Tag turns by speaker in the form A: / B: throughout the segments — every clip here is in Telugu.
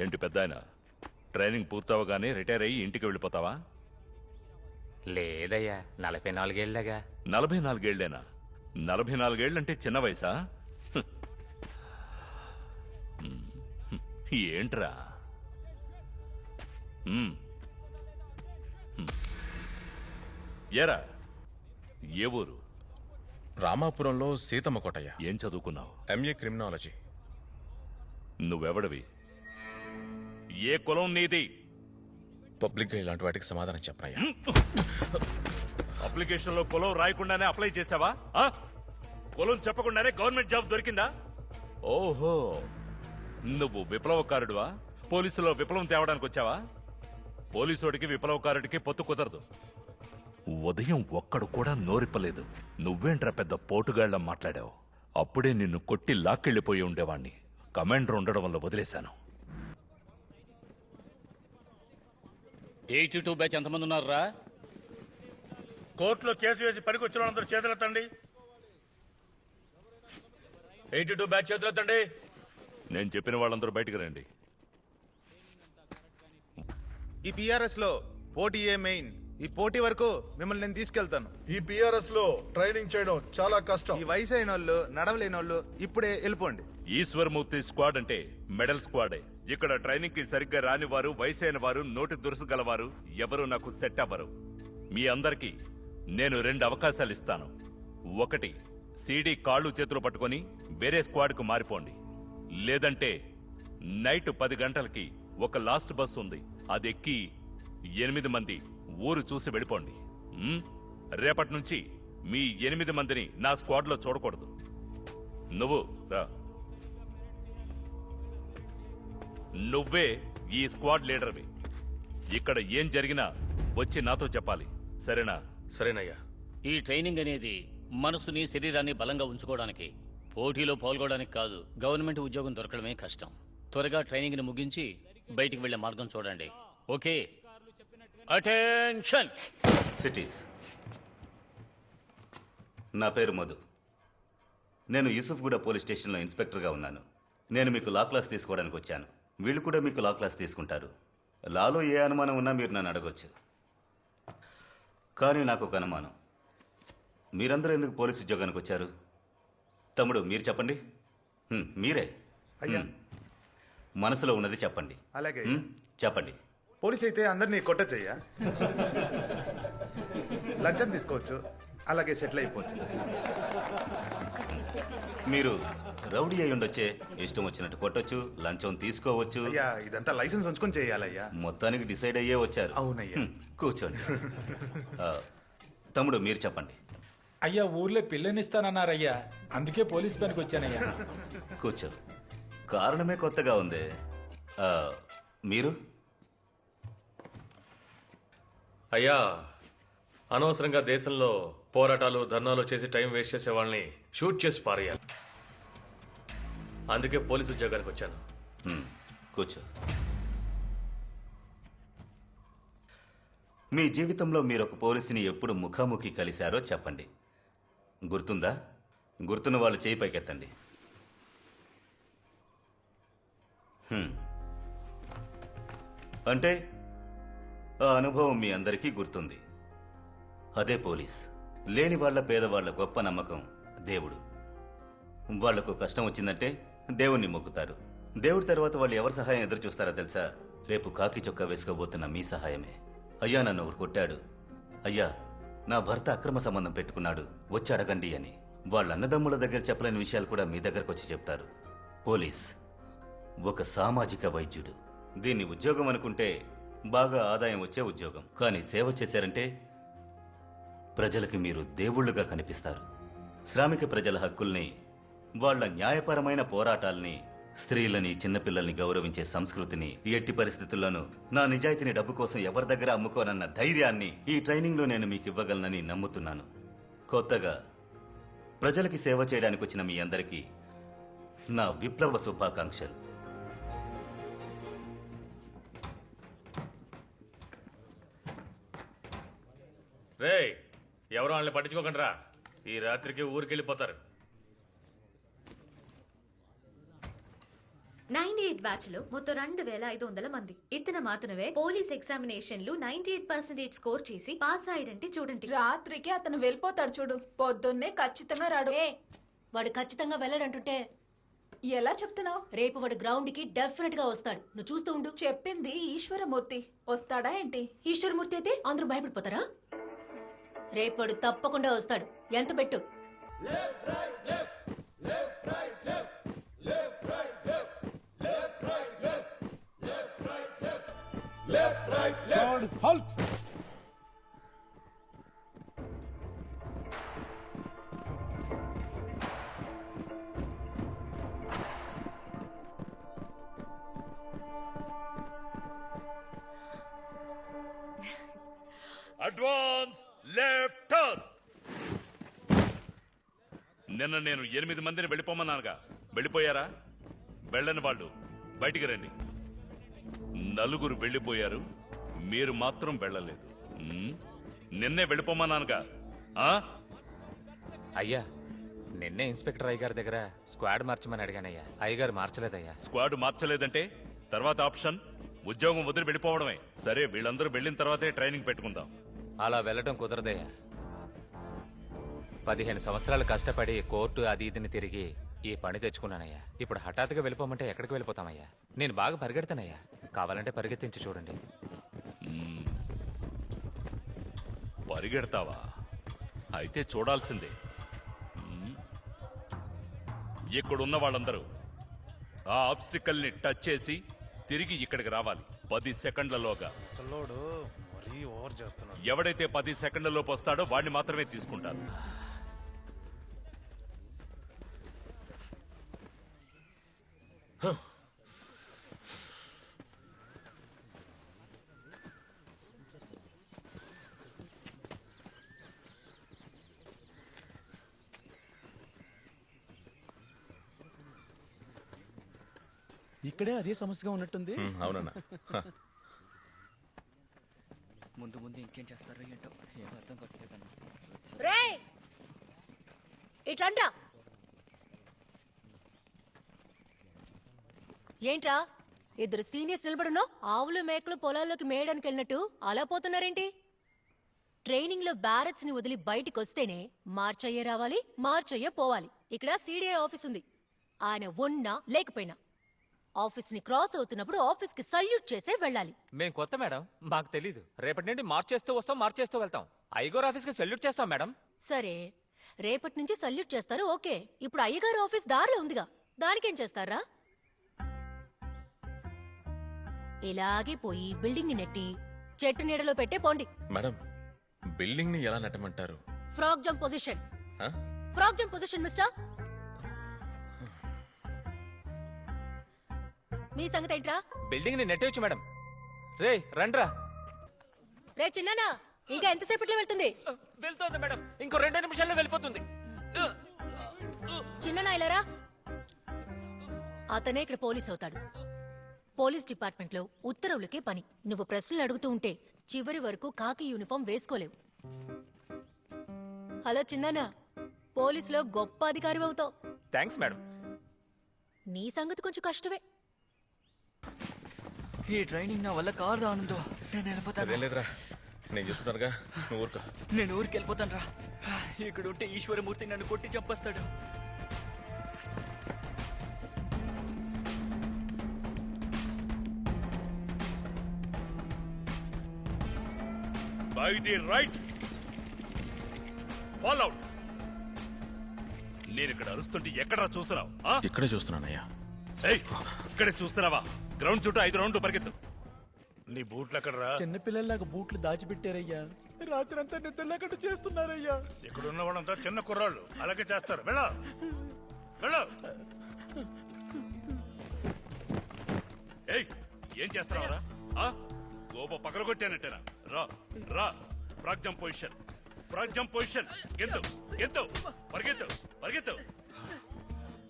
A: ఏంటి పెద్దాయన? ట్రైనింగ్ పూర్తవగానే రిటైర్ అయ్యి ఇంటికి వెళ్ళిపోతావా?
B: లేదయ్యా నలభై నాలుగేళ్ళగా.
A: నలభై నాలుగేళ్ళేనా? నలభై నాలుగేళ్ళంటే చిన్న వయసా. ఏంట్రా? హ్మ్. హ్మ్. ఏరా? ఏ ఊరు?
C: రామాపురంలో సీతమ్మ కోటయ్య.
A: ఏం చదువుకున్నావు?
C: MA criminology.
A: నువ్వెవడివి? ఏ కులం నీది?
C: పబ్లిక్గా ఇలాంటి వాటికి సమాధానం చెప్పనయ్యా.
A: అప్లికేషన్లో కులం రాయకుండానే అప్లై చేసావా? ఆ? కులం చెప్పకుండానే గవర్నమెంట్ జాబ్ దొరికిందా? ఓహో నువ్వు విప్లవకారుడువా? పోలీసులో విప్లవం తేవడానికి వచ్చావా? పోలీసుడికి విప్లవకారుడికి పొత్తు కుదరదు. ఉదయం ఒక్కడు కూడా నోరిప్పలేదు. నువ్వేంట్రా పెద్ద పోటుగాళ్ళ మాట్లాడావు? అప్పుడే నిన్ను కొట్టి లాక్కెళ్ళిపోయి ఉండేవాణ్ణి. కమాండర్ ఉండడం వల్ల వదిలేశాను.
D: ఎయిటీ టూ బ్యాచ్ ఎంతమంది ఉన్నారా
E: కోర్టులో కేసు వేసి పనికొచ్చిన వాళ్ళందరూ చేతులెత్తండి
C: ఎయిటీ టూ బ్యాచ్ చేతులెత్తండి
A: నేను చెప్పిన వాళ్ళందరూ బయటికి రండి.
F: ఈ పిఆర్ఎస్లో పోటీయే మెయిన్? ఈ పోటీ వరకు మిమ్మల్ని నేను తీసుకెళ్తాను.
E: ఈ పిఆర్ఎస్లో ట్రైనింగ్ చేయడం చాలా కష్టం.
F: ఈ వయసు అయిన వాళ్ళు నడవలేని వాళ్ళు ఇప్పుడే వెళ్ళిపోండి.
A: ఈశ్వరమూర్తి స్క్వాడ్ అంటే మెడల్ స్క్వాడే. ఇక్కడ ట్రైనింగ్కి సరిగ్గా రాని వారు వయసైన వారు నోటి దురుసు గలవారు ఎవరు నాకు సెట్ అవ్వరు. మీ అందరికీ నేను రెండు అవకాశాలు ఇస్తాను. ఒకటి సీడీ కాళ్ళు చేతులు పట్టుకొని వేరే స్క్వాడ్కు మారిపోండి. లేదంటే నైట్ పది గంటలకి ఒక లాస్ట్ బస్ ఉంది. అది ఎక్కి ఎనిమిది మంది ఊరు చూసి వెళ్ళిపోండి. రేపటి నుంచి మీ ఎనిమిది మందిని నా స్క్వాడ్లో చూడకూడదు. నువ్వు రా. నువ్వే ఈ స్క్వాడ్ లీడర్వి. ఇక్కడ ఏం జరిగినా వచ్చి నాతో చెప్పాలి. సరేనా?
C: సరేనయ్యా.
D: ఈ ట్రైనింగ్ అనేది మనసుని శరీరాన్ని బలంగా ఉంచుకోవడానికి పోటీలో పాల్గొనడానికి కాదు గవర్నమెంట్ ఉద్యోగం దొరకడమే కష్టం. త్వరగా ట్రైనింగ్ని ముగించి బయటికి వెళ్ళే మార్గం చూడండి. ఓకే? అటెన్షన్!
G: సిటీస్. నా పేరు మధు. నేను యూసుఫ్గూడ పోలీస్ స్టేషన్లో ఇన్స్పెక్టర్గా ఉన్నాను. నేను మీకు లా క్లాస్ తీసుకోవడానికి వచ్చాను. వీళ్ళు కూడా మీకు లా క్లాస్ తీసుకుంటారు. లాలో ఏ అనుమానం ఉన్నా మీరు నన్ను అడగొచ్చు. కానీ నాకు ఒక అనుమానం. మీరందరూ ఎందుకు పోలీస్ ఉద్యోగానికి వచ్చారు? తమ్ముడు మీరు చెప్పండి. హ్మ్, మీరే.
F: అయ్యా.
G: హ్మ్. మనసులో ఉన్నది చెప్పండి.
F: అలాగే
G: హ్మ్, చెప్పండి.
F: పోలీస్ అయితే అందరినీ కొట్టచ్చయ్యా లంచం తీసుకోవచ్చు. అలాగే సెటిల్ అయిపోవచ్చు.
G: మీరు రౌడీ అయి ఉండొచ్చే. ఇష్టం వచ్చినట్టు కొట్టొచ్చు లంచం తీసుకోవచ్చు.
F: అయ్యా ఇదంతా లైసెన్స్ ఉంచుకొని చేయాలయ్యా.
G: మొత్తానికి డిసైడ్ అయ్యే వచ్చారు.
F: అవునయ్యా.
G: కూర్చోండి. ఆ, తమ్ముడు మీరు చెప్పండి.
H: అయ్యా ఊర్లో పిల్లనిస్తానన్నారయ్యా. అందుకే పోలీస్ పనికి వచ్చానయ్యా.
G: కూర్చో. కారణమే కొత్తగా ఉంది. ఆ, మీరు?
I: అయ్యా అనవసరంగా దేశంలో పోరాటాలు ధర్నాలు చేసి టైం వేస్ట్ చేసే వాళ్ళని షూట్ చేసి పారేయాలి. అందుకే పోలీసు ఉద్యోగానికి వచ్చాను.
G: కూర్చో. మీ జీవితంలో మీరు ఒక పోలీసుని ఎప్పుడు ముఖాముఖి కలిశారో చెప్పండి. గుర్తుందా? గుర్తున్న వాళ్ళు చేయి పైకెత్తండి. అంటే ఆ అనుభవం మీ అందరికీ గుర్తుంది. అదే పోలీస్. లేని వాళ్ళ పేదవాళ్ళ గొప్ప నమ్మకం దేవుడు. వాళ్ళకు కష్టం వచ్చిందంటే దేవుణ్ణి మొక్కుతారు. దేవుడి తర్వాత వాళ్ళు ఎవరి సహాయం ఎదురు చూస్తారో తెలుసా? రేపు కాకి చొక్కా వేసుకోబోతున్న మీ సహాయమే. అయ్యా నన్ను ఒకడు కొట్టాడు. అయ్యా నా భర్త అక్రమ సంబంధం పెట్టుకున్నాడు. వచ్చి అడగండి అని. వాళ్ళ అన్నదమ్ముల దగ్గర చెప్పలేని విషయాలు కూడా మీ దగ్గరకు వచ్చి చెప్తారు. పోలీస్ ఒక సామాజిక వైద్యుడు. దీన్ని ఉద్యోగం అనుకుంటే బాగా ఆదాయం వచ్చే ఉద్యోగం. కానీ సేవ చేశారంటే ప్రజలకు మీరు దేవుళ్ళుగా కనిపిస్తారు. శ్రామిక ప్రజల హక్కుల్ని వాళ్ళ న్యాయపరమైన పోరాటాల్ని స్త్రీలని చిన్నపిల్లల్ని గౌరవించే సంస్కృతిని ఎట్టి పరిస్థితుల్లోనూ నా నిజాయితీని డబ్బు కోసం ఎవరి దగ్గర అమ్ముకోనన్న ధైర్యాన్ని ఈ ట్రైనింగ్లో నేను మీకు ఇవ్వగలనని నమ్ముతున్నాను. కొత్తగా ప్రజలకి సేవ చేయడానికి వచ్చిన మీ అందరికీ నా విప్లవ శుభాకాంక్షలు.
I: రే ఎవరు వాళ్ళని పట్టించుకోకండి రా ఈ రాత్రికి ఊరికి వెళ్ళిపోతారు
J: నైన్ ఎయిట్ బ్యాచ్లో మొత్తం రెండు వేల ఐదు వందల మంది. ఇతను మాత్రమే పోలీస్ ఎగ్జామినేషన్లు నైన్టీ ఎయిట్ పర్సెంటేజ్ స్కోర్ చేసి పాస్ అయ్యాడంటే చూడండి.
K: రాత్రికి అతను వెళ్ళిపోతాడు చూడు. పొద్దున్నే ఖచ్చితంగా రాడు.
J: ఏ వాడు ఖచ్చితంగా వెళ్ళడంటుంటే
K: ఎలా చెప్తున్నావు?
J: రేపు వాడు గ్రౌండ్కి డెఫినెట్గా వస్తాడు. నువ్వు చూస్తూ ఉండు.
K: చెప్పింది ఈశ్వరమూర్తి. వస్తాడా ఏంటి?
J: ఈశ్వరమూర్తి అయితే అందరూ భయపడిపోతారా? రేపడు తప్పకుండా వస్తాడు. ఎంత పెట్టు?
A: అడ్వాన్స్ లెఫ్ట్ నిన్న నేను ఎనిమిది మందిని వెళ్ళిపోమన్నానుగా. వెళ్ళిపోయారా? వెళ్ళని వాళ్ళు బయటికి రండి. నలుగురు వెళ్ళిపోయారు మీరు మాత్రం వెళ్ళలేదు? నిన్నే వెళ్ళిపోమన్నానుగా. ఆ?
B: అయ్యా నిన్నే ఇన్స్పెక్టర్ అయ్యగారి దగ్గర స్క్వాడ్ మార్చమని అడిగానయ్యా. అయ్యగారు మార్చలేదయ్యా.
A: స్క్వాడ్ మార్చలేదంటే? తర్వాత ఆప్షన్ ఉద్యోగం వదిలి వెళ్ళిపోవడమే. సరే వీళ్ళందరూ వెళ్ళిన తర్వాతే ట్రైనింగ్ పెట్టుకుందాం.
B: అలా వెళ్ళటం కుదరదయ్యా పదిహేను సంవత్సరాలు కష్టపడి కోర్టు అది ఇదిని తిరిగి ఈ పని తెచ్చుకున్నానయ్యా. ఇప్పుడు హఠాత్తుగా వెళ్ళిపోమంటే ఎక్కడికి వెళ్ళిపోతామయ్యా? నేను బాగా పరిగెడతానయ్యా కావాలంటే పరిగెత్తించి చూడండి.
A: పరిగెడతావా? అయితే చూడాల్సిందే. ఇక్కడున్న వాళ్ళందరూ ఆ ఆబ్స్టికల్ని టచ్ చేసి తిరిగి ఇక్కడికి రావాలి. పది సెకండ్లలోగా.
F: అసలోడు మరీ ఓవర్ చేస్తున్నాడు.
A: ఎవడైతే పది సెకండ్లలోపు వస్తాడో వాడిని మాత్రమే తీసుకుంటారు.
F: ఇక్కడే అదే సమస్యగా ఉన్నట్టుంది.
C: అవునన్నా.
D: ముందు ముందు ఇంకేం చేస్తారో? ఏంటో ఏం అర్థం కావట్లేదన్నా
J: రే ఏంట్రా? ఇద్దరు సీనియర్స్ నిలబడునో ఆవులు మేకలు పొలాల్లోకి మేయడానికి వెళ్ళినట్టు అలా పోతున్నారేంటి? ట్రైనింగ్లో బ్యారెట్స్ని వదిలి బయటికి వస్తేనే మార్చయ్యే రావాలి మార్చయ్యే పోవాలి. ఇక్కడ సిడిఐ ఆఫీస్ ఉంది ఆయన ఉన్నా లేకపోయినా. ఆఫీస్ని క్రాస్ అవుతున్నప్పుడు ఆఫీస్కి సల్యూట్ చేసే వెళ్ళాలి.
B: మేం కొత్త మేడం. మాకు తెలీదు. రేపటి నుండి మార్చేస్తూ వస్తాం మార్చేస్తూ వెళ్తాం. ఐగోర్ ఆఫీస్కి సెల్యూట్ చేస్తాం మేడం.
J: సరే. రేపటి నుంచి సల్యూట్ చేస్తారు ఓకే. ఇప్పుడు అయ్యగారు ఆఫీస్ దారిలో ఉందిగా. దానికేం చేస్తారా? ఇలాగే పోయి బిల్డింగ్ని నెట్టి చెట్టు నీడలో పెట్టే పోండి.
C: మేడం బిల్డింగ్ని ఎలా నెట్టమంటారు?
J: Frog jump position? Frog jump position mister మీ సంగతి ఏంట్రా?
B: బిల్డింగ్ని నెట్టేయచ్చు మేడం. రే రండ్రా.
J: రే చిన్నానా ఇంకా ఎంతసేపట్లో వెళ్తుంది?
B: వెళ్తోంది మేడం. ఇంకో రెండు నిమిషాల్లో వెళ్ళిపోతుంది.
J: చిన్న ఇలారా? అతనే ఇక్కడ పోలీస్ అవుతాడు. పోలీస్ డిపార్ట్మెంట్లో ఉత్తర్వులకే పని. నువ్వు ప్రశ్నలు అడుగుతూ ఉంటే చివరి వరకు కాకి యూనిఫామ్ వేసుకోలేవు. హలో చిన్నానా పోలీసులో గొప్ప అధికారి అవుతావు.
B: Thanks madam.
J: నీ సంగతి కొంచెం కష్టమే.
D: ఈ ట్రైనింగ్ నా వల్ల కాదు ఆనందో. నేను వెళ్ళిపోతాను.
C: లేదురా. నేను చూస్తున్నానుగా. నువ్వు ఊరుకో.
D: నేను ఊరికి వెళ్ళిపోతాను రా ఇక్కడ ఉంటే ఈశ్వరమూర్తి నన్ను కొట్టి చంపేస్తాడు.
A: By the right fall out నేను ఇక్కడ అరుస్తుంటే ఎక్కడరా చూస్తున్నావు ఆ?
C: ఇక్కడే చూస్తున్నానయ్యా.
A: ఏయ్, ఇక్కడే చూస్తున్నావా? గ్రౌండ్ చుట్టూ ఐదు రౌండ్లు పరిగెత్తు.
E: నీ బూట్లు ఎక్కడరా
F: చిన్న పిల్లల్లాగా బూట్లు దాచిపెట్టారయ్యా. రాత్రి అంతా నిద్ర లేకుండా చేస్తున్నారయ్యా.
E: ఇక్కడ ఉన్న వాళ్ళంతా చిన్న కుర్రాళ్ళు. అలాగే చేస్తారు. వెళ్ళ. వెళ్ళ.
A: ఏయ్ ఏం చేస్తున్నావురా? ఆ? గోప పగలగొట్టానంటేనా? రా రా. Jump position. Jump position. గెంతు గెంతు. పరిగెత్తు పరిగెత్తు.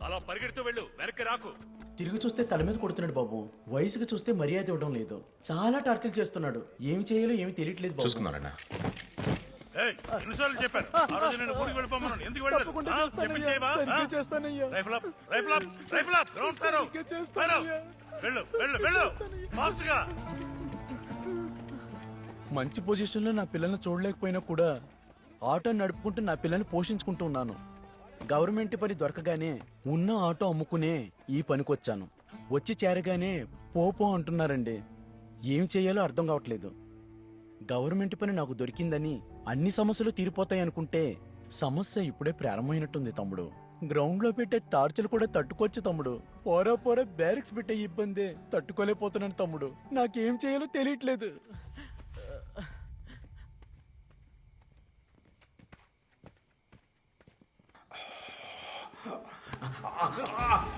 A: అలా పరిగెడుతూ వెళ్ళు. వెనక్కి రాకు.
F: తిరిగి చూస్తే తల మీద కొడుతున్నాడు బాబు. వయసుకు చూస్తే మర్యాద ఇవ్వడం లేదు. చాలా టార్చర్ చేస్తున్నాడు. ఏమి చేయాలో ఏమి తెలియట్లేదు బాబు.
C: చూసుకున్నానన్నా
E: ఏయ్, ఎన్నిసార్లు చెప్పాను ఆ రోజు నేను ఊరికి వెళ్ళిపోమన్నాను. ఎందుకు వెళ్ళలేదు?
F: తప్పకుండా
E: ఆ?
F: చేస్తానయ్యా.
E: చెప్పింది చేయవా?
F: సరిగ్గా
E: ఆ?
F: చేస్తానయ్యా.
E: Rifle up rifle up rifle up. Ground sir
F: సరిగ్గా చేస్తానయ్యా.
E: వెళ్ళు వెళ్ళు వెళ్ళు. ఫాస్ట్గా
F: మంచి పొజిషన్లో నా పిల్లల్ని చూడలేకపోయినా కూడా ఆటో నడుపుకుంటూ నా పిల్లల్ని పోషించుకుంటూ ఉన్నాను. గవర్నమెంట్ పని దొరకగానే ఉన్న ఆటో అమ్ముకునే ఈ పనికొచ్చాను. వచ్చి చేరగానే పోపో అంటున్నారండి. ఏం చేయాలో అర్థం కావట్లేదు. గవర్నమెంట్ పని నాకు దొరికిందని అన్ని సమస్యలు తీరిపోతాయి అనుకుంటే సమస్య ఇప్పుడే ప్రారంభమైనట్టుంది తమ్ముడు. గ్రౌండ్లో పెట్టే టార్చులు కూడా తట్టుకోవచ్చు తమ్ముడు. పోరా పోరా బ్యారిక్స్ పెట్టే ఇబ్బందే. తట్టుకోలేకపోతున్నాను తమ్ముడు. నాకేం చేయాలో తెలియట్లేదు. 啊啊。